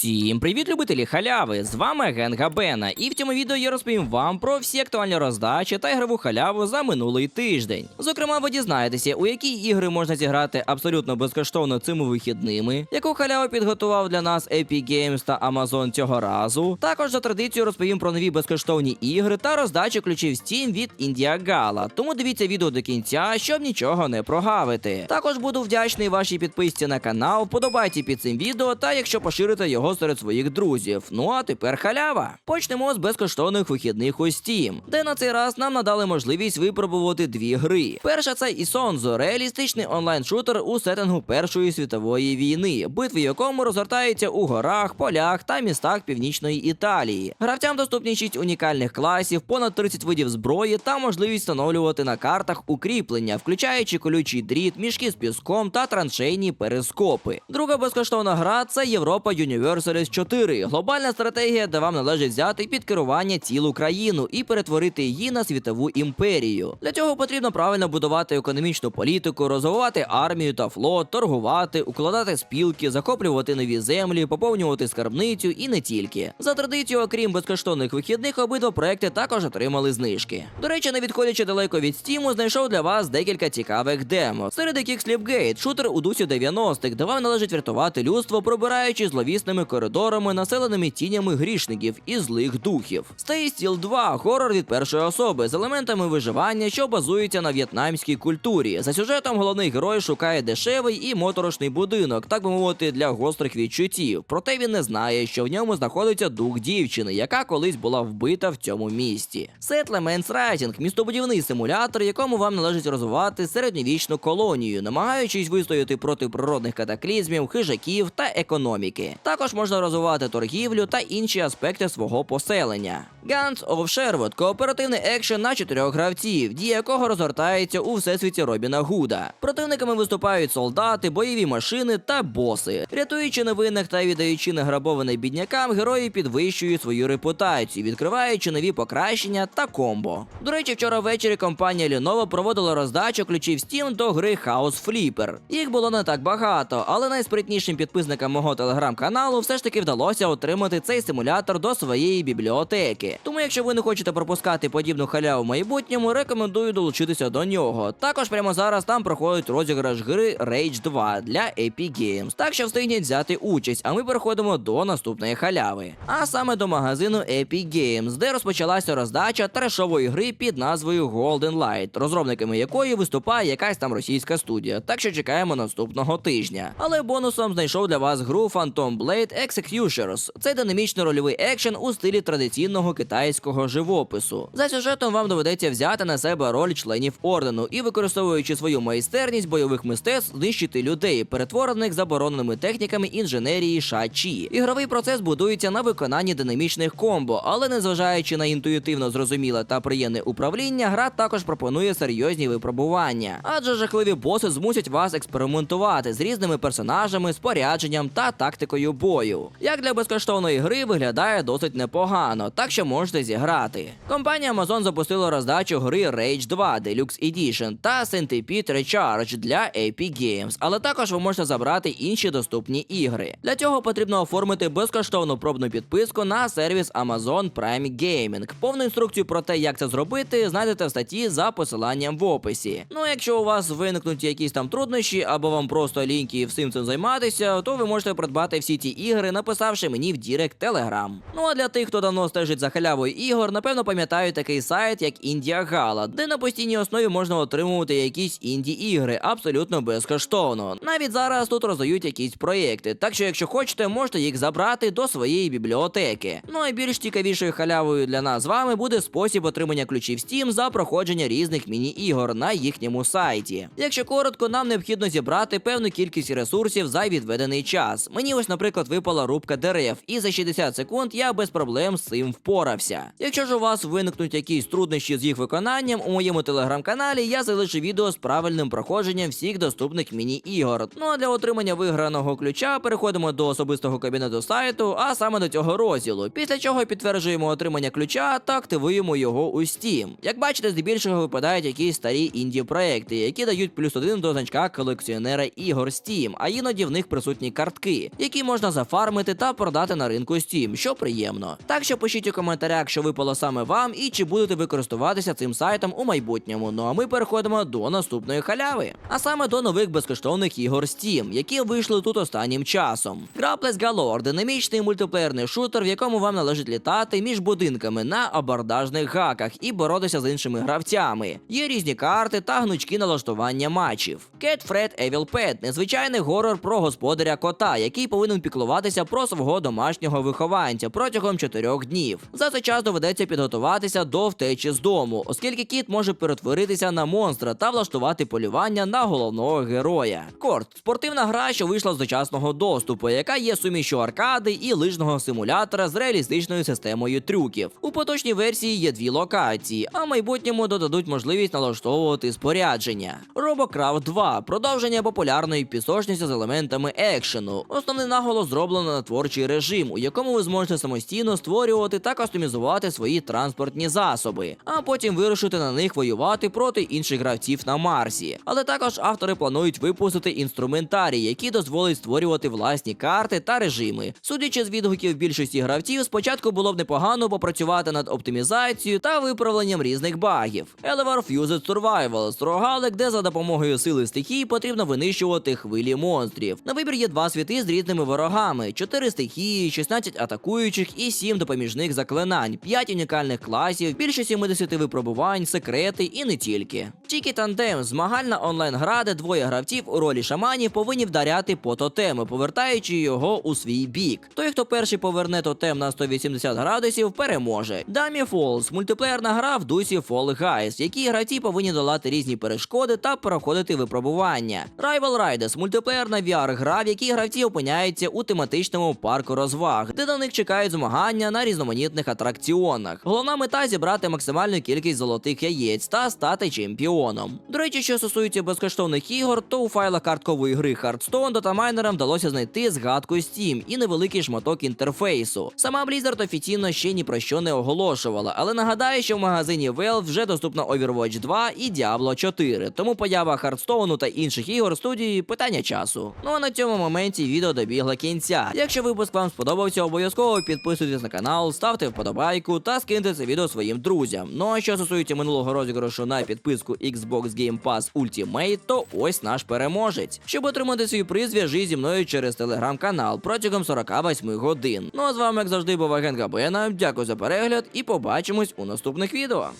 Всім привіт, любителі халяви! З вами Генга Бена, і в цьому відео я розповім вам про всі актуальні роздачі та ігрову халяву за минулий тиждень. Зокрема, ви дізнаєтеся, у які ігри можна зіграти абсолютно безкоштовно цими вихідними, яку халяву підготував для нас Epic Games та Amazon цього разу. Також за традицією розповім про нові безкоштовні ігри та роздачу ключів Steam від India Gala. Тому дивіться відео до кінця, щоб нічого не прогавити. Також буду вдячний вашій підписці на канал, подобайте під цим відео та якщо поширите його серед своїх друзів. Ну а тепер халява. Почнемо з безкоштовних вихідних у Steam, де на цей раз нам надали можливість випробувати дві гри. Перша це Ісонзо, реалістичний онлайн-шутер у сеттингу Першої світової війни, битви якому розгортаються у горах, полях та містах північної Італії. Гравцям доступні 6 унікальних класів, понад 30 видів зброї та можливість встановлювати на картах укріплення, включаючи колючий дріт, мішки з піском та траншейні перископи. Друга безкоштовна гра це Європа Universalis 4. Глобальна стратегія, де вам належить взяти під керування цілу країну і перетворити її на світову імперію. Для цього потрібно правильно будувати економічну політику, розвивати армію та флот, торгувати, укладати спілки, захоплювати нові землі, поповнювати скарбницю і не тільки. За традицією, окрім безкоштовних вихідних, обидва проекти також отримали знижки. До речі, не відходячи далеко від Стіму, знайшов для вас декілька цікавих демо, серед яких Slipgate, шутер у дусі 90-х, де вам належить врятувати людство, пробираючи зловісними коридорами, населеними тінями грішників і злих духів. Stay Still 2 хорор від першої особи з елементами виживання, що базується на в'єтнамській культурі. За сюжетом головний герой шукає дешевий і моторошний будинок, так би мовити, для гострих відчуттів. Проте він не знає, що в ньому знаходиться дух дівчини, яка колись була вбита в цьому місті. Settlements Rising – містобудівний симулятор, якому вам належить розвивати середньовічну колонію, намагаючись вистояти проти природних катаклізмів, хижаків та економіки. Також можна розвивати торгівлю та інші аспекти свого поселення. Guns of Sherwood – кооперативний екшен на чотирьох гравців, дія якого розгортається у всесвіті Робіна Гуда. Противниками виступають солдати, бойові машини та боси. Рятуючи невинних та віддаючи награбоване біднякам, герої підвищують свою репутацію, відкриваючи нові покращення та комбо. До речі, вчора ввечері компанія Lenovo проводила роздачу ключів Steam до гри House Flipper. Їх було не так багато, але найспритнішим підписникам мого телеграм-каналу все ж таки вдалося отримати цей симулятор до своєї бібліотеки. Тому, якщо ви не хочете пропускати подібну халяву в майбутньому, рекомендую долучитися до нього. Також прямо зараз там проходить розіграш гри Rage 2 для Epic Games, так що встигніть взяти участь. А ми переходимо до наступної халяви. А саме до магазину Epic Games, де розпочалася роздача трешової гри під назвою Golden Light, розробниками якої виступає якась там російська студія. Так що чекаємо наступного тижня. Але бонусом знайшов для вас гру Phantom Blade Executioners. Це динамічний рольовий екшен у стилі традиційного китайського живопису. За сюжетом вам доведеться взяти на себе роль членів ордену і, використовуючи свою майстерність бойових мистецтв, знищити людей, перетворених забороненими техніками інженерії Шачі. Ігровий процес будується на виконанні динамічних комбо, але незважаючи на інтуїтивно зрозуміле та приємне управління, гра також пропонує серйозні випробування, адже жахливі боси змусять вас експериментувати з різними персонажами, спорядженням та тактикою бою. Як для безкоштовної гри виглядає досить непогано, так що можете зіграти. Компанія Amazon запустила роздачу гри Rage 2 Deluxe Edition та Centipede Recharge для Epic Games, але також ви можете забрати інші доступні ігри. Для цього потрібно оформити безкоштовну пробну підписку на сервіс Amazon Prime Gaming. Повну інструкцію про те, як це зробити, знайдете в статті за посиланням в описі. Ну, якщо у вас виникнуть якісь там труднощі, або вам просто ліньки всім цим займатися, то ви можете придбати всі ці ігри, написавши мені в Дірект Telegram. Ну а для тих, хто давно стежить за халявою ігор, напевно пам'ятають такий сайт, як India Gala, де на постійній основі можна отримувати якісь інді ігри абсолютно безкоштовно. Навіть зараз тут роздають якісь проєкти, так що, якщо хочете, можете їх забрати до своєї бібліотеки. Ну а більш цікавішою халявою для нас з вами буде спосіб отримання ключів Steam за проходження різних міні-ігор на їхньому сайті. Якщо коротко, нам необхідно зібрати певну кількість ресурсів за відведений час. Мені ось, наприклад, випала рубка дерев, і за 60 секунд я без проблем з цим впорався. Якщо ж у вас виникнуть якісь труднощі з їх виконанням, у моєму телеграм-каналі я залишу відео з правильним проходженням всіх доступних міні-ігор. Ну а для отримання виграного ключа переходимо до особистого кабінету сайту, а саме до цього розділу. Після чого підтверджуємо отримання ключа та активуємо його у Steam. Як бачите, здебільшого випадають якісь старі інді проекти, які дають плюс один до значка колекціонера ігор Steam, а іноді в них присутні картки, які можна за зафармити та продати на ринку Steam, що приємно. Так що пишіть у коментарях, що випало саме вам, і чи будете ви користуватися цим сайтом у майбутньому. Ну а ми переходимо до наступної халяви. А саме до нових безкоштовних ігор Steam, які вийшли тут останнім часом. Grapples Galore – динамічний мультиплеєрний шутер, в якому вам належить літати між будинками на абордажних гаках і боротися з іншими гравцями. Є різні карти та гнучкі налаштування матчів. Cat Fred Evil Pet – незвичайний горор про господаря кота, який повинен піклуватися про свого домашнього вихованця протягом чотирьох днів. За цей час доведеться підготуватися до втечі з дому, оскільки кіт може перетворитися на монстра та влаштувати полювання на головного героя. Корт спортивна гра, що вийшла з дочасного доступу, яка є сумішю аркади і лижного симулятора з реалістичною системою трюків. У поточній версії є дві локації, а в майбутньому додадуть можливість налаштовувати спорядження. RoboCraft 2 продовження популярної пісочниці з елементами екшену. Основний наголос зроблено на творчий режим, у якому ви зможете самостійно створювати та кастомізувати свої транспортні засоби, а потім вирушити на них воювати проти інших гравців на Марсі. Але також автори планують випустити інструментарій, який дозволить створювати власні карти та режими. Судячи з відгуків більшості гравців, спочатку було б непогано попрацювати над оптимізацією та виправленням різних багів. Elevar Fused Survival рогалик, де за допомогою сили стихій потрібно винищувати хвилі монстрів. На вибір є два світи з різними ворогами: 4 стихії, 16 атакуючих і 7 допоміжних заклинань, 5 унікальних класів, більше 70 випробувань, секрети і не тільки. Тільки тандем, змагальна онлайн-гра, де двоє гравців у ролі шаманів повинні вдаряти по тотему, повертаючи його у свій бік. Той, хто перший поверне тотем на 180 градусів, переможе. Дамі Falls – мультиплеєрна гра в дусі Fall Guys, в якій гравці повинні долати різні перешкоди та проходити випробування. Rival Riders – мультиплеєрна VR-гра, в якій гравці опиняються у тематичному парку розваг, де на них чекають змагання на різноманітних атракціонах. Головна мета зібрати максимальну кількість золотих яєць та стати чемпіоном. До речі, що стосується безкоштовних ігор, то у файлах карткової гри Hearthstone датамайнерам вдалося знайти згадку Steam і невеликий шматок інтерфейсу. Сама Blizzard офіційно ще ні про що не оголошувала, але нагадаю, що в магазині Valve вже доступна Overwatch 2 і Diablo 4, тому поява Hearthstone та інших ігор студії питання часу. Ну а на цьому моменті відео добігло кінця. Якщо випуск вам сподобався, обов'язково підписуйтесь на канал, ставте вподобайку та скиньте це відео своїм друзям. Ну а що стосується минулого розіграшу на підписку Xbox Game Pass Ultimate, то ось наш переможець. Щоб отримати свій приз, зв'яжи зі мною через телеграм-канал протягом 48 годин. Ну а з вами, як завжди, був агент Габена. Дякую за перегляд і побачимось у наступних відео.